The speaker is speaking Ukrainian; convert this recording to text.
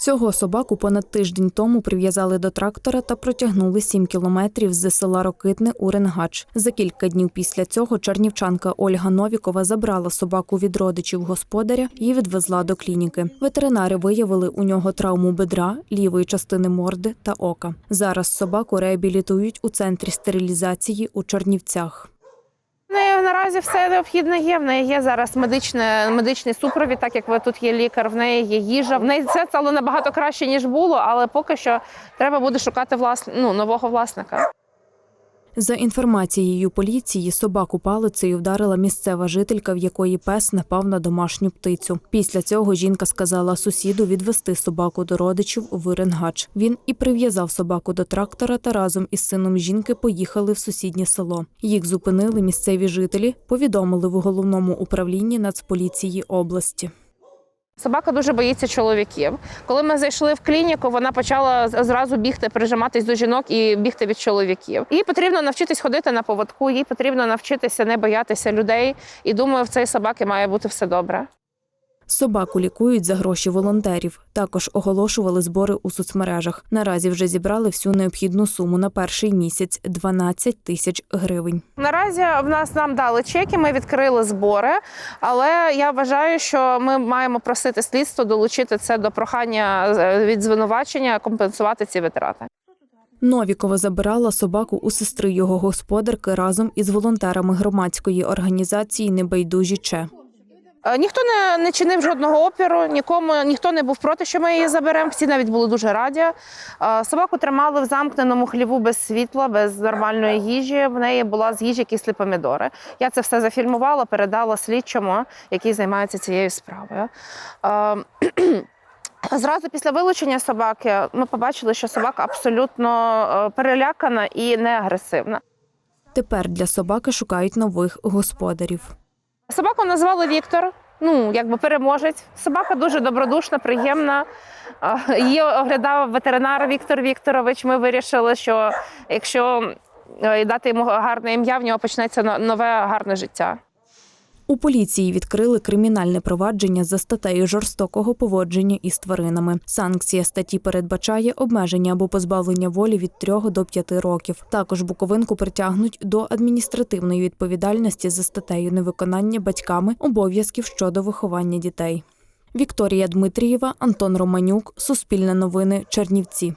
Цього собаку понад тиждень тому прив'язали до трактора та протягнули 7 кілометрів з села Рокитне у Ренгач. За кілька днів після цього чернівчанка Ольга Новікова забрала собаку від родичів господаря і відвезла до клініки. Ветеринари виявили у нього травму бедра, лівої частини морди та ока. Зараз собаку реабілітують у центрі стерилізації у Чернівцях. Неї наразі все необхідне є. В неї є зараз медичне, медичний супровід, так як ви тут є лікар, в неї є їжа. В неї це стало набагато краще, ніж було, але поки що треба буде шукати влас... ну, нового власника. За інформацією поліції, собаку палицею вдарила місцева жителька, в якої пес напав на домашню птицю. Після цього жінка сказала сусіду відвести собаку до родичів у Ренгач. Він і прив'язав собаку до трактора та разом із сином жінки поїхали в сусіднє село. Їх зупинили місцеві жителі, повідомили в головному управлінні Нацполіції області. Собака дуже боїться чоловіків. Коли ми зайшли в клініку, вона почала зразу бігти, прижиматись до жінок і бігти від чоловіків. Їй потрібно навчитись ходити на поводку, їй потрібно навчитися не боятися людей. І думаю, в цієї собаки має бути все добре. Собаку лікують за гроші волонтерів. Також оголошували збори у соцмережах. Наразі вже зібрали всю необхідну суму на перший місяць 12 тисяч гривень. Наразі в нас нам дали чеки, ми відкрили збори, але я вважаю, що ми маємо просити слідство долучити це до прохання е, від звинувачення компенсувати ці витрати. Новікова забирала собаку у сестри його господарки разом із волонтерами громадської організації Небайдужі Че. Е, Ніхто не, не чинив жодного опіру, нікому ніхто не був проти, що ми її заберемо. Всі навіть були дуже раді. Е, Собаку тримали в замкненому хліву без світла, без нормальної їжі. В неї була з їжі кислі помідори. Я це все зафільмувала, передала слідчому, який займається цією справою. Е, Зразу після вилучення собаки ми побачили, що собака абсолютно перелякана і не агресивна. Тепер для собаки шукають нових господарів. Собаку назвали Віктор. Ну, якби переможець. Собака дуже добродушна, приємна. Її оглядав ветеринар Віктор Вікторович. Ми вирішили, що якщо е, дати йому гарне ім'я, в нього почнеться нове гарне життя. У поліції відкрили кримінальне провадження за статтею жорстокого поводження із тваринами. Санкція статті передбачає обмеження або позбавлення волі від 3 до 5 років. Також буковинку притягнуть до адміністративної відповідальності за статтею невиконання батьками обов'язків щодо виховання дітей. Вікторія Дмитрієва, Антон Романюк, Суспільне новини, Чернівці.